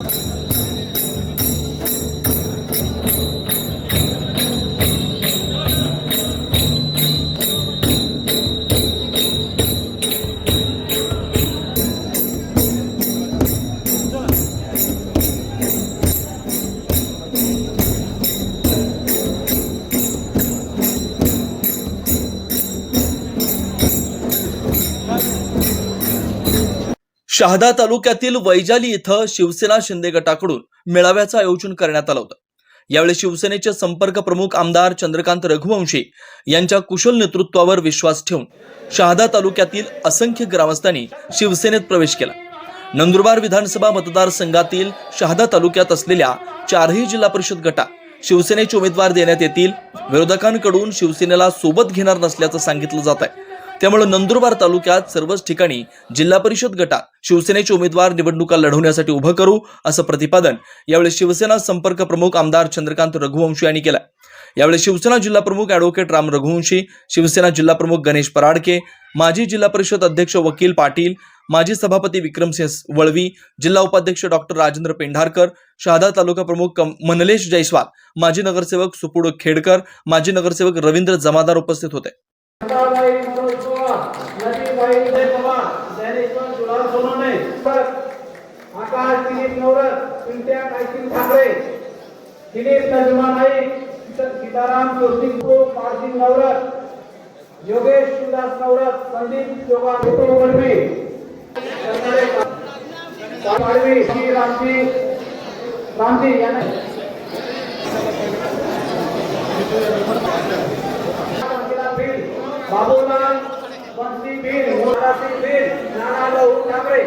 you Shahada तालुक्यातील वैजाली इथं शिवसेना शिंदे गटाकडून मेळाव्याचं आयोजन करण्यात आलं होतं. यावेळी शिवसेनेचे संपर्क प्रमुख आमदार चंद्रकांत रघुवंशी यांच्या कुशल नेतृत्वावर विश्वास ठेवून शहादा तालुक्यातील असंख्य ग्रामस्थांनी शिवसेनेत प्रवेश केला. नंदुरबार विधानसभा मतदारसंघातील शहादा तालुक्यात असलेल्या चारही जिल्हा परिषद गटात शिवसेनेचे उमेदवार देण्यात येतील. विरोधकांकडून शिवसेनेला सोबत घेणार नसल्याचं सांगितलं जात आहे त्यामुळे नंदुरबार तालुक्यात सर्वच ठिकाणी जिल्हा परिषद गटात शिवसेनेचे उमेदवार निवडणुका लढवण्यासाठी उभं करू असं प्रतिपादन यावेळी शिवसेना संपर्क प्रमुख आमदार चंद्रकांत रघुवंशी यांनी केलं यावेळी शिवसेना जिल्हा प्रमुख अॅडव्होकेट राम रघुवंशी शिवसेना जिल्हा प्रमुख गणेश पराडके माजी जिल्हा परिषद अध्यक्ष वकील पाटील माजी सभापती विक्रमसिंह वळवी जिल्हा उपाध्यक्ष डॉक्टर राजेंद्र पेंढारकर शहादा तालुका प्रमुख कम- मनलेश जयस्वाल माजी नगरसेवक सुपुड खेडकर माजी नगरसेवक रवींद्र जमादार उपस्थित होते. गंगाबाई मनोज पवार नदीबाई उदय पवार ज्ञानेश्वर सोनवणे आकाश दिलीप नवरत पिंट्या ठाकरे दिलीप नजमा नाईक सीताराम पारसिंग नवरत योगेश सुदास नवरत संदीप जोगा विठो पाडवी श्री रामजी रामजी यांना বাবুলাল বন্সি বিন মোরাসি বিন নানা লহু ঠাকরে